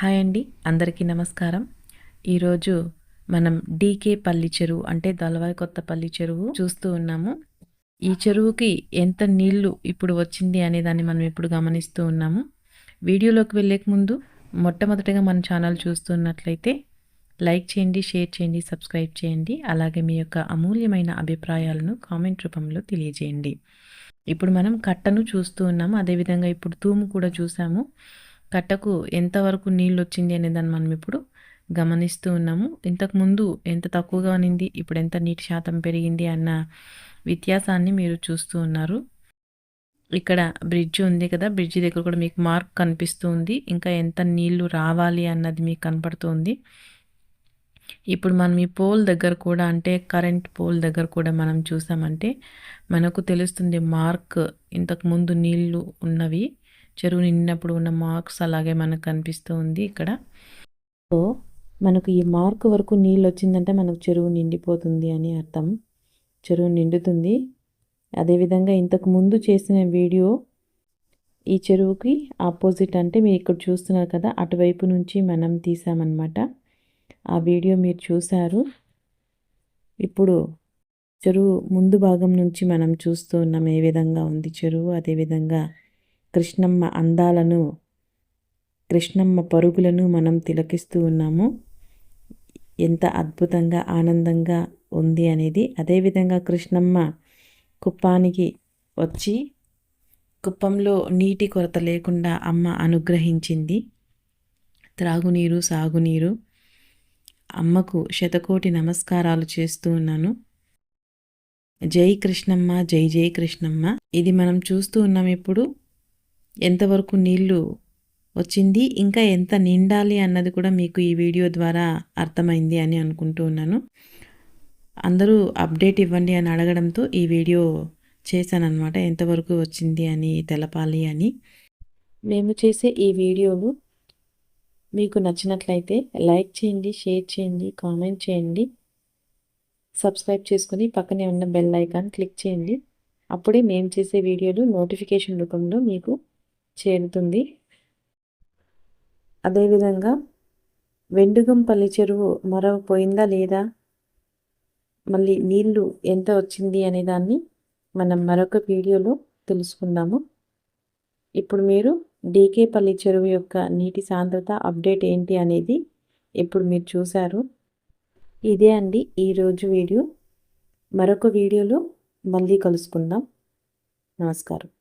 Hi అండి అందరికీ నమస్కారం. ఈరోజు మనం డీకే పల్లి చెరువు అంటే దళవాయి కొత్తపల్లి చెరువు చూస్తూ ఉన్నాము. ఈ చెరువుకి ఎంత నీళ్ళు ఇప్పుడు వచ్చింది అనే దాన్ని మనం ఇప్పుడు గమనిస్తూ ఉన్నాము. వీడియోలోకి వెళ్ళేక ముందు మొట్టమొదటిగా మన ఛానల్ చూస్తున్నట్లయితే లైక్ చేయండి షేర్ చేయండి సబ్స్క్రైబ్ చేయండి. అలాగే మీ యొక్క అమూల్యమైన అభిప్రాయాలను కామెంట్ రూపంలో తెలియజేయండి. ఇప్పుడు మనం కట్టను చూస్తూ ఉన్నాము. అదేవిధంగా ఇప్పుడు తూము కూడా చూసాము. కట్టకు ఎంతవరకు నీళ్ళు వచ్చింది అనే దాన్ని మనం ఇప్పుడు గమనిస్తూ ఉన్నాము. ఇంతకుముందు ఎంత తక్కువగా ఉన్నింది ఇప్పుడు ఎంత నీటి శాతం పెరిగింది అన్న వ్యత్యాసాన్ని మీరు చూస్తూ ఉన్నారు. ఇక్కడ బ్రిడ్జ్ ఉంది కదా బ్రిడ్జ్ దగ్గర కూడా మీకు మార్క్ కనిపిస్తూ ఉంది. ఇంకా ఎంత నీళ్ళు రావాలి అన్నది మీకు కనపడుతుంది ఇప్పుడు మనం ఈ పోల్ దగ్గర కూడా అంటే కరెంట్ పోల్ దగ్గర కూడా మనం చూసామంటే మనకు తెలుస్తుంది మార్క్ ఇంతకు ముందు నీళ్ళు ఉన్నవి. చెరువు నిండినప్పుడు ఉన్న మార్క్స్ అలాగే మనకు కనిపిస్తూ ఉంది ఇక్కడ. సో మనకు ఈ మార్క్ వరకు నీళ్ళు వచ్చిందంటే మనకు చెరువు నిండిపోతుంది అని అర్థం. చెరువు నిండుతుంది. అదేవిధంగా ఇంతకు ముందు చేసిన వీడియో ఈ చెరువుకి ఆపోజిట్ అంటే మీరు ఇక్కడ చూస్తున్నారు కదా అటువైపు నుంచి మనం తీసామన్నమాట. ఆ వీడియో మీరు చూశారు. ఇప్పుడు చెరువు ముందు భాగం నుంచి మనం చూస్తూ ఉన్నాం ఏ విధంగా ఉంది చెరువు అదేవిధంగా కృష్ణమ్మ అందాలను కృష్ణమ్మ పరుగులను మనం తిలకిస్తూ ఉన్నాము. ఎంత అద్భుతంగా ఆనందంగా ఉంది అనేది. అదేవిధంగా కృష్ణమ్మ కుప్పానికి వచ్చి కుప్పంలో నీటి కొరత లేకుండా అమ్మ అనుగ్రహించింది. త్రాగునీరు సాగునీరు. అమ్మకు శతకోటి నమస్కారాలు చేస్తూ ఉన్నాను. జై కృష్ణమ్మ జై జై కృష్ణమ్మ. ఇది మనం చూస్తూ ఉన్నాం ఇప్పుడు. ఎంతవరకు నీళ్ళు వచ్చింది ఇంకా ఎంత నిండాలి అన్నది కూడా మీకు ఈ వీడియో ద్వారా అర్థమైంది అని అనుకుంటూ ఉన్నాను. అందరూ అప్డేట్ ఇవ్వండి అని అడగడంతో ఈ వీడియో చేశానమాట ఎంతవరకు వచ్చింది అని తెలపాలి అని. మేము చేసే ఈ వీడియోలు మీకు నచ్చినట్లయితే లైక్ చేయండి షేర్ చేయండి కామెంట్ చేయండి. సబ్స్క్రైబ్ చేసుకుని పక్కనే ఉన్న బెల్ ఐకాన్ క్లిక్ చేయండి. అప్పుడే మేము చేసే వీడియోలు నోటిఫికేషన్ రూపంలో మీకు చేరుతుంది. అదేవిధంగా వెండుగంపల్లి చెరువు మరవ పోయిందా లేదా? మళ్ళీ నీళ్ళు ఎంత వచ్చింది అనే దాన్ని మనం మరొక వీడియోలో తెలుసుకుందాము. ఇప్పుడు మీరు డీకేపల్లి చెరువు యొక్క నీటి సాంద్రత అప్డేట్ ఏంటి అనేది ఇప్పుడు మీరు చూశారు. ఇదే అండి ఈరోజు వీడియో. మరొక వీడియోలో మళ్ళీ కలుసుకుందాం. నమస్కారం.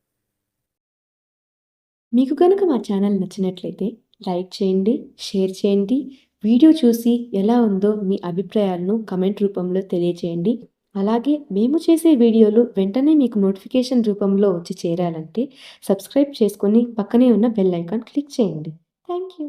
మీకు కనుక మా ఛానల్ నచ్చినట్లయితే లైక్ చేయండి షేర్ చేయండి. వీడియో చూసి ఎలా ఉందో మీ అభిప్రాయాలను కమెంట్ రూపంలో తెలియచేయండి అలాగే మేము చేసే వీడియోలు వెంటనే మీకు నోటిఫికేషన్ రూపంలో వచ్చి చేరాలంటే సబ్స్క్రైబ్ చేసుకొని పక్కనే ఉన్న బెల్ ఐకాన్ క్లిక్ చేయండి. Thank you